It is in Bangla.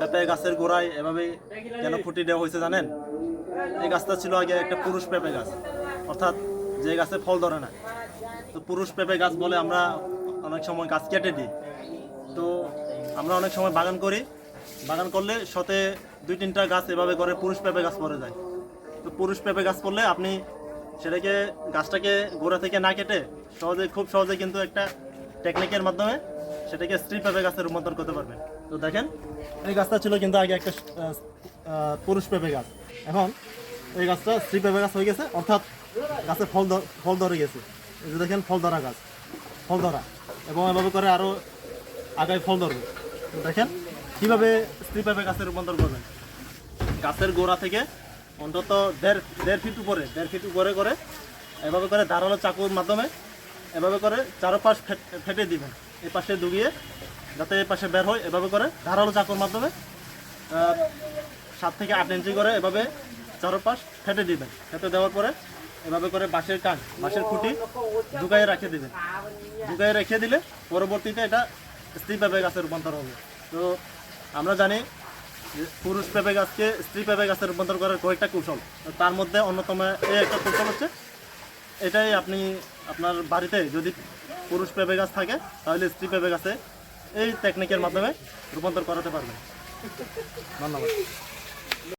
পেঁপে গাছের গোড়ায় এভাবে কেন খুঁটি দেওয়া হয়েছে, জানেন? এই গাছটা ছিল আগে একটা পুরুষ পেঁপে গাছ। অর্থাৎ যে গাছে ফল ধরে না। তো পুরুষ পেঁপে গাছ বলে আমরা অনেক সময় গাছ কেটে দিই। তো আমরা অনেক সময় বাগান করি। বাগান করলে শতে দুই তিনটা গাছ এভাবে করে পুরুষ পেঁপে গাছ পড়ে যায়। তো পুরুষ পেঁপে গাছ করলে আপনি সেটাকে, গাছটাকে গোড়া থেকে না কেটে সহজে, খুব সহজে কিন্তু একটা টেকনিকের মাধ্যমে সেটাকে স্ত্রী পেঁপে গাছে রূপান্তর করতে পারবেন। তো দেখেন, এই গাছটা ছিল কিন্তু আগে একটা পুরুষ পেঁপে গাছ। এখন এই গাছটা স্ত্রী পেঁপে গাছ হয়ে গেছে, অর্থাৎ গাছে ফল ফল ধরে গেছে। এই যে দেখেন ফল ধরা গাছ ফল ধরা এবং এভাবে করে আরও আগায় ফল ধরবে। তো দেখেন, কীভাবে স্ত্রী পেঁপে গাছে রূপান্তর করবেন? গাছের গোড়া থেকে অন্তত দেড় দেড় ফিট উপরে, দেড় ফিট উপরে করে এভাবে করে ধারালো চাকুর মাধ্যমে এভাবে করে চারোপাশ ফেটে দিবেন। এই পাশে ডুবিয়ে যাতে এই পাশে বের হয়, এভাবে করে ধারালো চাকুর মাধ্যমে সাত থেকে আট ইঞ্চি করে এভাবে চারোপাশ ফেটে দিবেন। ফেটে দেওয়ার পরে এভাবে করে বাঁশের কান, বাঁশের খুঁটি ঢুকাইয়ে রাখে দিবেন। ঢুকাইয়ে রেখে দিলে পরবর্তীতে এটা স্ত্রী পেঁপে গাছে রূপান্তর হবে। তো আমরা জানি পুরুষ পেঁপে গাছকে স্ত্রী পেঁপে গাছে রূপান্তর করার কয়েকটা কৌশল। তার মধ্যে অন্যতম এই একটা কৌশল হচ্ছে, এটাই আপনি আপনার বাড়িতে যদি পুরুষ পেঁপে গাছ থাকে, তাহলে স্ত্রী পেঁপে গাছে এই টেকনিকের মাধ্যমে রূপান্তর করাতে পারবেন। ধন্যবাদ।